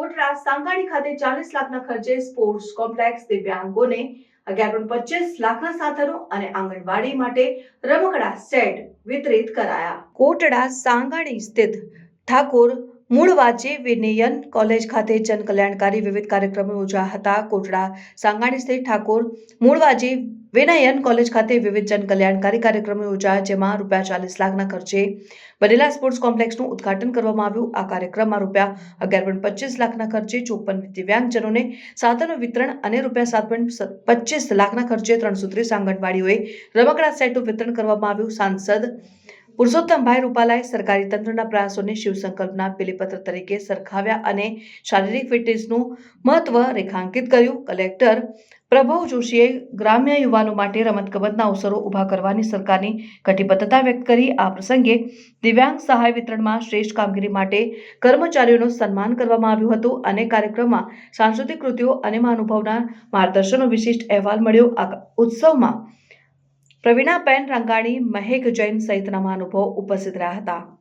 સાંગાણી ખાતે ચાલીસ લાખના ખર્ચે સ્પોર્ટ્સ કોમ્પ્લેક્સ દિવ્યાંગોને અગિયાર પોઈન્ટ પચીસ લાખના સાધનો અને આંગણવાડી માટે રમકડા સેટ વિતરિત કરાયા. કોટડા સાંગાણી સ્થિત ઠાકોર મૂળવાચી વિનયન કોલેજ ખાતે જનકલ્યાણકારી વિવિધ કાર્યક્રમો યોજાયા હતા. કોટડા, સાંગાણી સ્થિત ઠાકોર મૂળવાજી વિનયન કોલેજ ખાતે વિવિધ જનકલ્યાણકારી કાર્યક્રમો યોજાયા, જેમાં રૂપિયા ચાલીસ લાખના ખર્ચે બનેલા સ્પોર્ટ્સ કોમ્પ્લેક્સનું ઉદઘાટન કરવામાં આવ્યું. આ કાર્યક્રમમાં રૂપિયા અગિયાર પોઈન્ટ પચીસ લાખના ખર્ચે ચોપન દિવ્યાંગજનોને સાધનો વિતરણ અને રૂપિયા સાત પોઈન્ટ પચીસ લાખના ખર્ચે ત્રણસો ત્રીસ આંગણવાડીઓએ રમકડા સેટનું વિતરણ કરવામાં આવ્યું. સાંસદ પુરુષોત્તમભાઈ રૂપાલાએ સરકારી તંત્રના પ્રયાસોને શિવસંકલ્પના પીલીપત્ર તરીકે સરખાવ્યા અને શારીરિક ફિટનેસનું મહત્વ રેખાંકિત કર્યું. કલેક્ટર પ્રભવ જોશીએ ગ્રામ્ય યુવાનો માટે રમતગમતના અવસરો ઊભા કરવાની સરકારની કટિબદ્ધતા વ્યક્ત કરી. આ પ્રસંગે દિવ્યાંગ સહાય વિતરણમાં શ્રેષ્ઠ કામગીરી માટે કર્મચારીઓનું સન્માન કરવામાં આવ્યું હતું અને કાર્યક્રમમાં સાંસ્કૃતિક કૃતિઓ અને મહાનુભાવના માર્ગદર્શનનો વિશિષ્ટ અહેવાલ મળ્યો. આ ઉત્સવમાં પ્રવીણાબેન રંગાણી મહેક જૈન સહિતના મહાનુભાવો ઉપસ્થિત રહ્યા હતા.